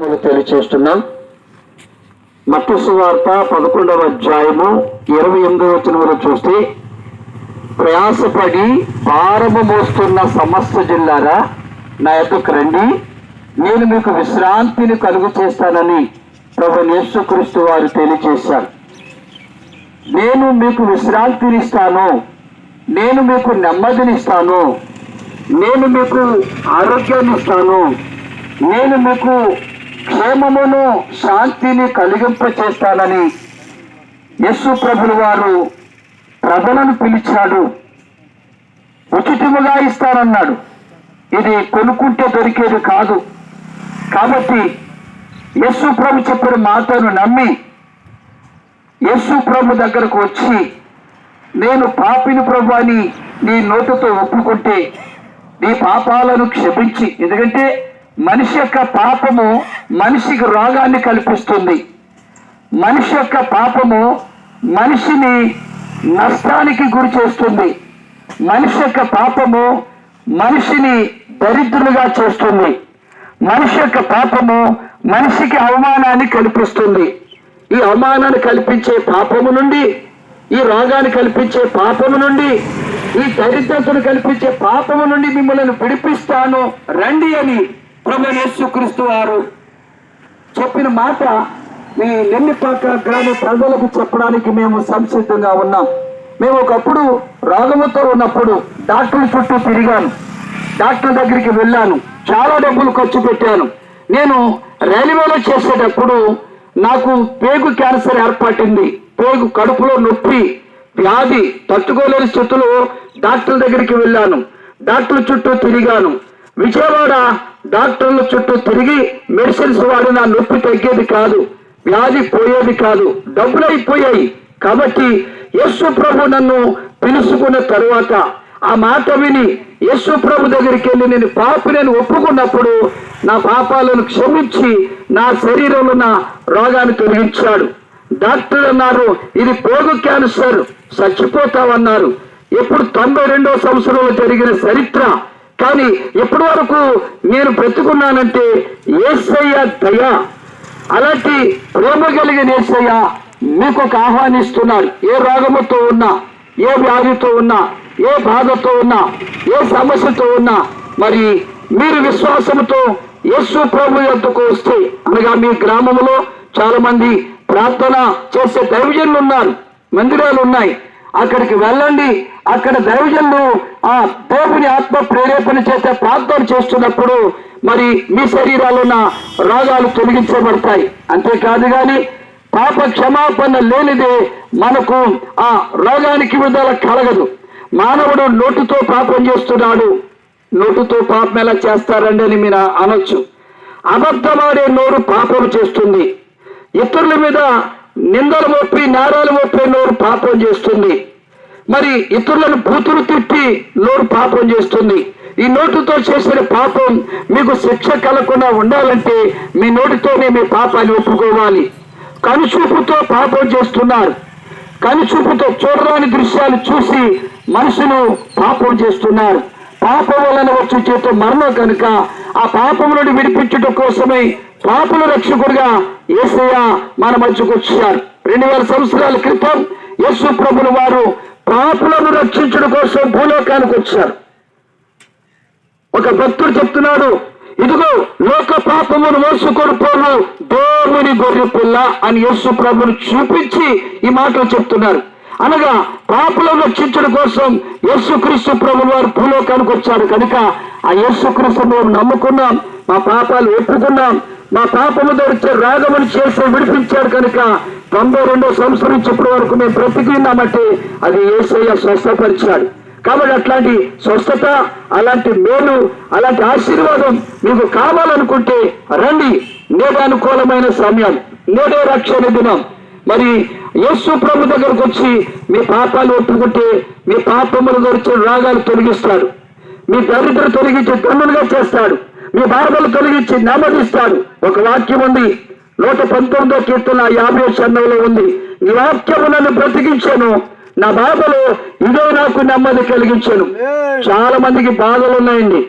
తెలియచేస్తున్నాం. మట్టి సువార్త పదకొండవ అధ్యాయము ఇరవై ఎనిమిదవ వచ్చిన వరకు చూస్తే ప్రయాసపడి భారము మోస్తున్న సమస్త జిల్లారా నా యొక్కకు రండి. నేను మీకు విశ్రాంతిని కలుగు చేస్తానని ప్రభు యేసుక్రీస్తు వారు తెలియచేశారు. నేను మీకు విశ్రాంతిని ఇస్తాను నేను మీకు నెమ్మదినిస్తాను. నేను మీకు ఆరోగ్యాన్ని ఇస్తాను నేను మీకు క్షేమమును శాంతిని కలిగింప చేస్తానని యస్సు ప్రభులు వారు ప్రజలను పిలిచాడు. ఉచితముగా ఇస్తానన్నాడు. ఇది కొనుక్కుంటే దొరికేది కాదు. కాబట్టి యస్సు ప్రభు చెప్పిన మాటను నమ్మి యస్సు ప్రభు దగ్గరకు వచ్చి నేను పాపిని ప్రభు అని నీ నోటితో ఒప్పుకుంటే నీ పాపాలను క్షమించి. ఎందుకంటే మనిషి యొక్క పాపము మనిషికి రోగాన్ని కల్పిస్తుంది. మనిషి యొక్క పాపము మనిషిని నష్టానికి గురి చేస్తుంది. మనిషి యొక్క పాపము మనిషిని దరిద్రులుగా చేస్తుంది. మనిషి యొక్క పాపము మనిషికి అవమానాన్ని కల్పిస్తుంది. ఈ అవమానాన్ని కల్పించే పాపము నుండి ఈ రోగాన్ని కల్పించే పాపము నుండి ఈ దరిద్రతను కల్పించే పాపము నుండి మిమ్మల్ని విడిపిస్తాను. రండి అని ప్రభు యేసుక్రీస్తు వారు చెప్పిన మాట మీ నెల్లిపాక గ్రామ ప్రజలకు చెప్పడానికి మేము సంసిద్ధంగా ఉన్నాం. మేము ఒకప్పుడు రోగముతో ఉన్నప్పుడు డాక్టర్ చుట్టూ తిరిగాను. డాక్టర్ దగ్గరికి వెళ్ళాను. చాలా డబ్బులు ఖర్చు పెట్టాను. నేను రైల్వేలో చేసేటప్పుడు నాకు పేగు క్యాన్సర్ ఏర్పడింది. పేగు కడుపులో నొప్పి వ్యాధి తట్టుకోలేని స్థితిలో డాక్టర్ దగ్గరికి వెళ్ళాను. డాక్టర్ చుట్టూ తిరిగాను. విజయవాడ డాక్టర్ల చుట్టూ తిరిగి మెడిసిన్స్ వాడి నా నొప్పి తగ్గేది కాదు వ్యాధి పోయేది కాదు డబ్బులు అయిపోయాయి కాబట్టి యస్సు ప్రభు నన్ను పిలుచుకున్న తరువాత ఆ మాట విని యస్సు ప్రభు దగ్గరికి వెళ్ళి నేను పాపి నేను ఒప్పుకున్నప్పుడు నా పాపాలను క్షమించి నా శరీరంలో నా రోగాన్ని తొలగించాడు. డాక్టర్ అన్నారు ఇది పోగు క్యాన్సర్ చచ్చిపోతావన్నారు. ఎప్పుడు తొంభై రెండవ సంవత్సరంలో జరిగిన చరిత్ర కానీ ఇప్పటి వరకు నేను బ్రతుకున్నానంటే ఏసయ్య దయ. అలాంటి ప్రేమ కలిగిన ఏసయ్య మీకు ఒక ఆహ్వానిస్తున్నారు ఏ రోగముతో ఉన్నా ఏ వ్యాధితో ఉన్నా ఏ బాధతో ఉన్నా ఏ సమస్యతో ఉన్నా మరి మీరు విశ్వాసంతో యేసు ప్రభు యొద్దకు వస్తే అనగా మీ గ్రామంలో చాలా మంది ప్రార్థన చేసే దైవజనులు ఉన్నారు. మందిరాలు ఉన్నాయి. అక్కడికి వెళ్ళండి. అక్కడ దైవజన్లు ఆ దేవుని ఆత్మ ప్రేరేపణ చేత ప్రార్థన చేస్తున్నప్పుడు మరి మీ శరీరాలు ఉన్న రోగాలు తొలగించబడతాయి. అంతేకాదు కానీ పాప క్షమాపణ లేనిదే మనకు ఆ రోగానికి విడుదల కలగదు. మానవుడు నోటుతో పాపం చేస్తున్నాడు. నోటుతో పాపం ఎలా చేస్తారండి అని మీరు అనొచ్చు. అబద్ధమాడే నోరు పాపం చేస్తుంది. ఇతరుల మీద నిందలు మోపి నేరాలు మోపే నోరు పాపం చేస్తుంది. మరి ఇతరులను కూతురు తిప్పి నోరు పాపం చేస్తుంది. ఈ నోటుతో చేసిన పాపం మీకు శిక్ష కలగకుండా ఉండాలంటే మీ నోటితోనే మీ పాపాన్ని ఒప్పుకోవాలి. కనుచూపుతో పాపం చేస్తున్నారు. కనుచూపుతో చూడరాని దృశ్యాలు చూసి మనుషులు పాపం చేస్తున్నారు. పాపం వలన వచ్చే చేత మరణం కనుక ఆ పాపం నుండి విడిపించుట కోసమై పాపల రక్షకుడిగా ఏసయ్య మన మధ్యకు వచ్చారు. రెండు వేల సంవత్సరాల క్రితం యశు ప్రభులు వారు పాపులను రక్షించడం కోసం భూలోకానికి వచ్చారు. ఒక భక్తుడు చెప్తున్నాడు ఇదిగో లోక పాపమును మోసుకొని పోను దేవుని గొర్రె పిల్ల అని యేసు ప్రభుని చూపించి ఈ మాటలు చెప్తున్నారు. అనగా పాపలను రక్షించడం కోసం యేసుక్రీస్తు ప్రభు వారు భూలోకానికి వచ్చారు. కనుక ఆ యేసుక్రీస్తు మేము నమ్ముకున్నాం మా పాపాలు ఒప్పుకున్నాం మా పాపము దొరికే రాగములు చేసి విడిపించాడు కనుక తొంభై రెండో సంవత్సరం నుంచి ఇప్పటి వరకు మేము బ్రతికిన్నామంటే అది ఏసయ్య స్వస్థపరిచాడు. కాబట్టి అట్లాంటి స్వస్థత అలాంటి మేలు అలాంటి ఆశీర్వాదం మీకు కావాలనుకుంటే రండి. నేడు అనుకూలమైన సమయం నేడే రక్షణ దినం. మరి యేసు ప్రభు దగ్గరకు వచ్చి మీ పాపాలు ఒప్పుకుంటే మీ పాపములు దొరికిన రాగాలు తొలగిస్తాడు. మీ దరిద్ర తొలగించి దండులుగా చేస్తాడు. మీ బాధలు తొలగించి నెమ్మదిస్తాడు. ఒక వాక్యం ఉంది. నూట పంతొమ్మిదో కీర్తన యాభై చందంలో ఉంది. ఈ వాక్యము నన్ను బ్రతికించాను. నా బాధలు ఇదే నాకు నెమ్మది కలిగించాను. చాలా మందికి బాధలు ఉన్నాయండి